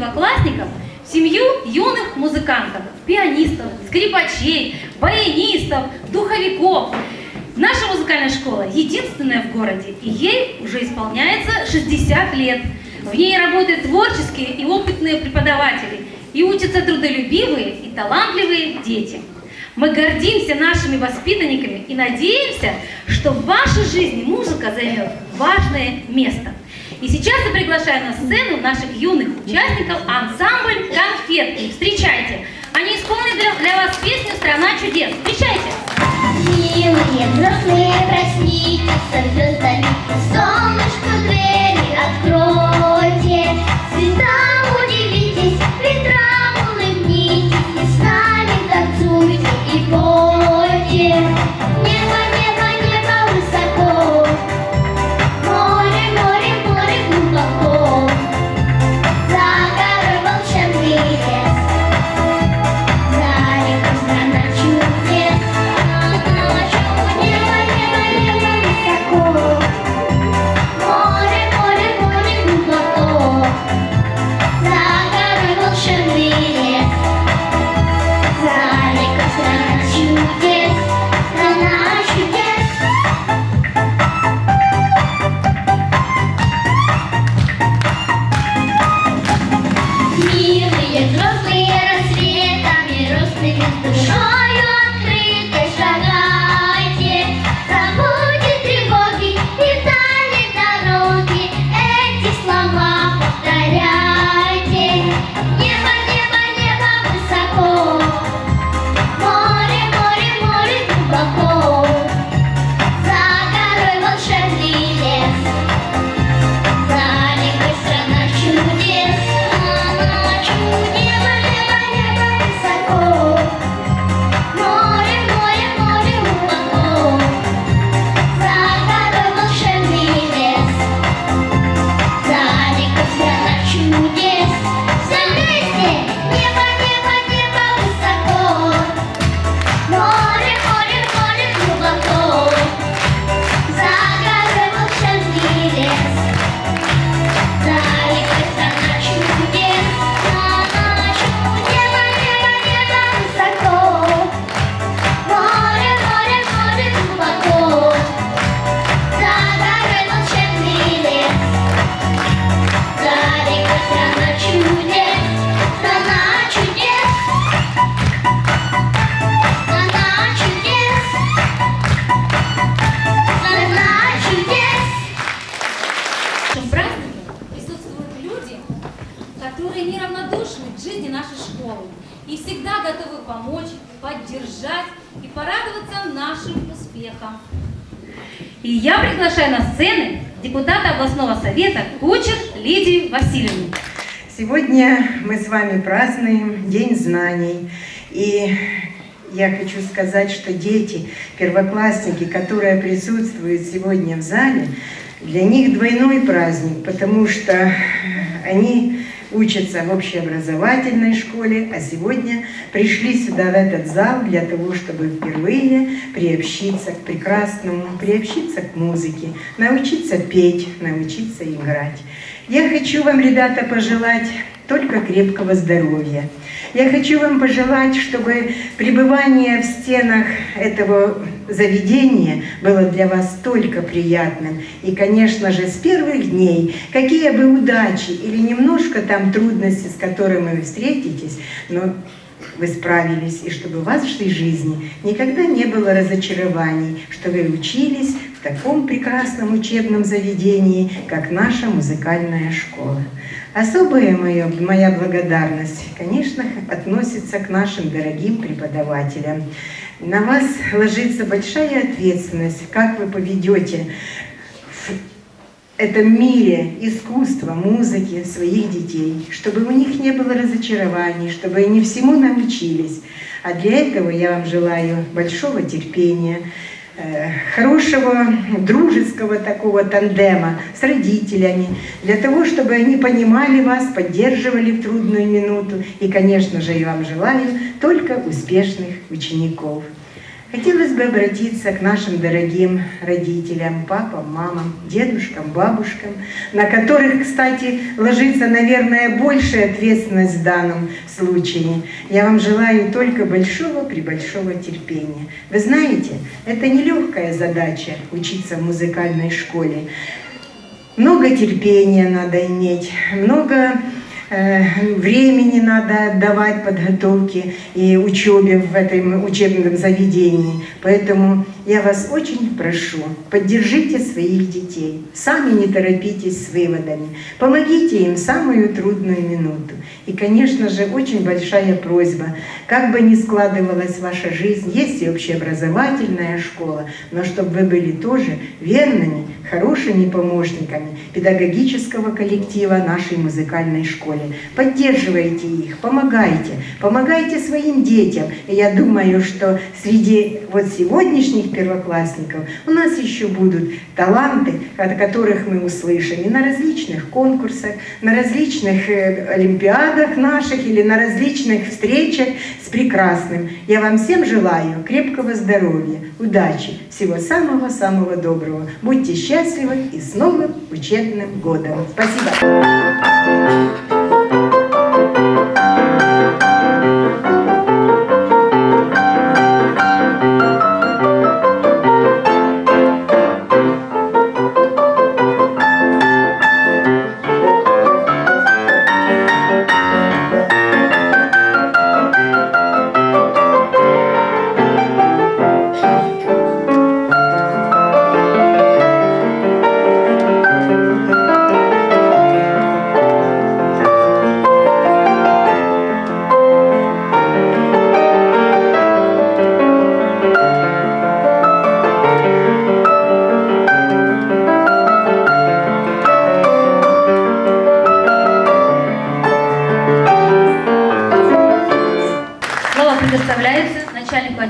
первоклассников в семью юных музыкантов, пианистов, скрипачей, баянистов, духовиков. Наша музыкальная школа единственная в городе, и ей уже исполняется 60 лет. В ней работают творческие и опытные преподаватели, и учатся трудолюбивые и талантливые дети. Мы гордимся нашими воспитанниками и надеемся, что в вашей жизни музыка займет важное место. И сейчас я приглашаю на сцену наших юных участников ансамбль «Конфетки». Встречайте! Они исполнят для, для вас песню «Страна чудес». Встречайте! Милые взрослые, проснитесь звездами, солнышко двери откройте, цветам областного совета Кучер Лидию Васильевну. Сегодня мы с вами празднуем День знаний. И я хочу сказать, что дети, первоклассники, которые присутствуют сегодня в зале, для них двойной праздник, потому что они учатся в общеобразовательной школе, а сегодня пришли сюда, в этот зал, для того, чтобы впервые приобщиться к прекрасному, приобщиться к музыке, научиться петь, научиться играть. Я хочу вам, ребята, пожелать только крепкого здоровья. Я хочу вам пожелать, чтобы пребывание в стенах этого заведения было для вас только приятным. И, конечно же, с первых дней, какие бы удачи или немножко там трудности, с которыми вы встретитесь, но вы справились, и чтобы в вашей жизни никогда не было разочарований, что вы учились в таком прекрасном учебном заведении, как наша музыкальная школа. Особая моя, моя благодарность, конечно, относится к нашим дорогим преподавателям. На вас ложится большая ответственность, как вы поведете в этом мире искусства, музыки своих детей, чтобы у них не было разочарований, чтобы они всему научились. А для этого я вам желаю большого терпения, хорошего дружеского такого тандема с родителями, для того, чтобы они понимали вас, поддерживали в трудную минуту. И, конечно же, я вам желаю только успешных учеников. Хотелось бы обратиться к нашим дорогим родителям, папам, мамам, дедушкам, бабушкам, на которых, кстати, ложится, наверное, большая ответственность в данном случае. Я вам желаю только большого-пребольшого терпения. Вы знаете, это нелегкая задача учиться в музыкальной школе. Много терпения надо иметь, много времени надо отдавать подготовке и учебе в этом учебном заведении. Поэтому я вас очень прошу, поддержите своих детей, сами не торопитесь с выводами, помогите им самую трудную минуту. И, конечно же, очень большая просьба, как бы ни складывалась ваша жизнь, есть и общеобразовательная школа, но чтобы вы были тоже верными, хорошими помощниками педагогического коллектива нашей музыкальной школе. Поддерживайте их, помогайте, помогайте своим детям. И я думаю, что среди вот сегодняшних первоклассников у нас еще будут таланты, о которых мы услышим и на различных конкурсах, на различных э, олимпиадах наших или на различных встречах с прекрасным. Я вам всем желаю крепкого здоровья, удачи, всего самого-самого доброго. Будьте счастливы и с новым учебным годом. Спасибо.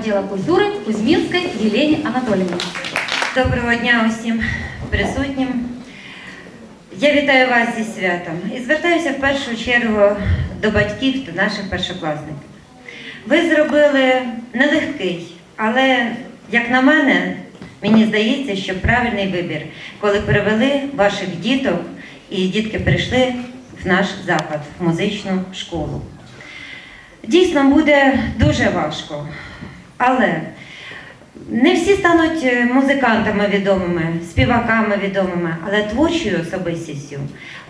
Отдела культуры Кузьминской Елене Анатольевне. Доброго дня усім присутнім. Я вітаю вас зі святом і звертаюся в першу чергу до батьків та наших першокласників. Ви зробили нелегкий, але, як на мене, мені здається, що правильний вибір, коли привели ваших діток і дітки прийшли в наш заклад, в музичну школу. Дійсно буде дуже важко, але не всі стануть е, музикантами відомими, співаками відомими, але творчою особистістю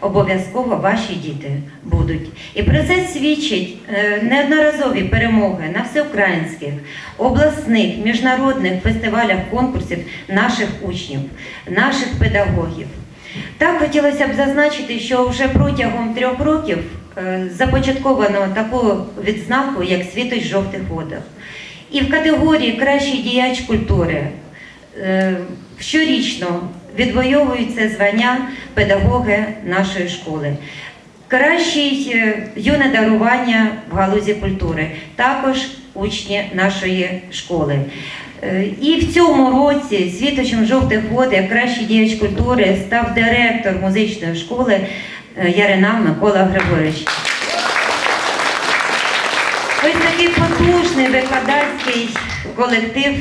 обов'язково ваші діти будуть. І про це свідчить е, неодноразові перемоги на всеукраїнських, обласних, міжнародних фестивалях, конкурсів наших учнів, наших педагогів. Так хотілося б зазначити, що вже протягом трьох років е, започатковано таку відзнаку, як світоч жовтих водах. І в категорії Кращий діяч культури е, щорічно відвоюються звання педагоги нашої школи. Кращий е, юне дарування в галузі культури, також учні нашої школи. Е, І в цьому році світочем жовтих вод, як кращий діяч культури, став директор музичної школи Ярина Микола Григорович. Ось такий потужний викладацький колектив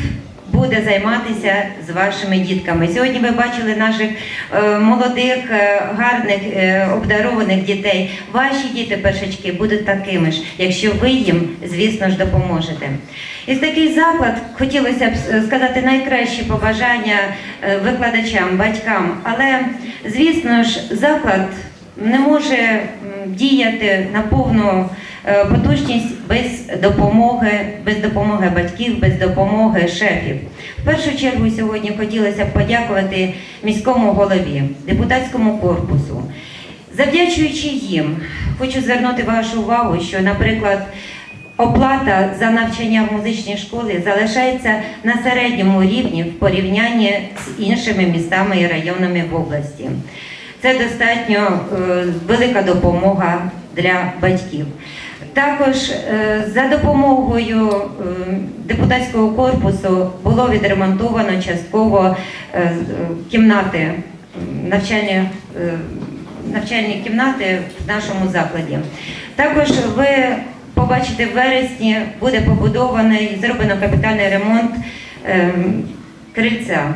буде займатися з вашими дітками. Сьогодні ви бачили наших е, молодих, е, гарних, е, обдарованих дітей. Ваші діти, першачки, будуть такими ж, якщо ви їм, звісно ж, допоможете. І такий заклад хотілося б сказати найкращі побажання викладачам, батькам, але звісно ж, заклад не може діяти на повну потужність без допомоги, без допомоги батьків, без допомоги шефів. В першу чергу сьогодні хотілося б подякувати міському голові, депутатському корпусу. Завдячуючи їм, хочу звернути вашу увагу, що, наприклад, оплата за навчання в музичній школі залишається на середньому рівні в порівнянні з іншими містами і районами в області. Це достатньо е, велика допомога для батьків. Також е, за допомогою е, депутатського корпусу було відремонтовано частково е, кімнати м, навчальні, кімнати в нашому закладі. Також ви побачите, в вересні буде побудований, зроблено капітальний ремонт ем, крильця.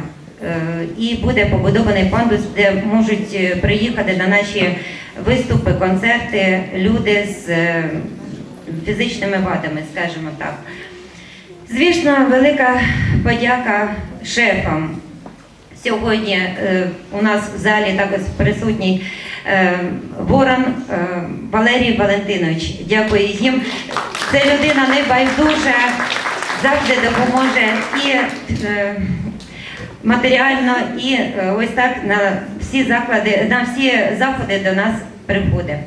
І буде побудований пандус, де можуть приїхати на наші виступи, концерти люди з фізичними вадами, скажімо так. Звісно, велика подяка шефам. Сьогодні е, у нас в залі також присутній е, Ворон е, Валерій Валентинович. Дякую їм. Це людина небайдужа, завжди допоможе і е, матеріально, і е, ось так на всі заклади, на всі заходи до нас приходить.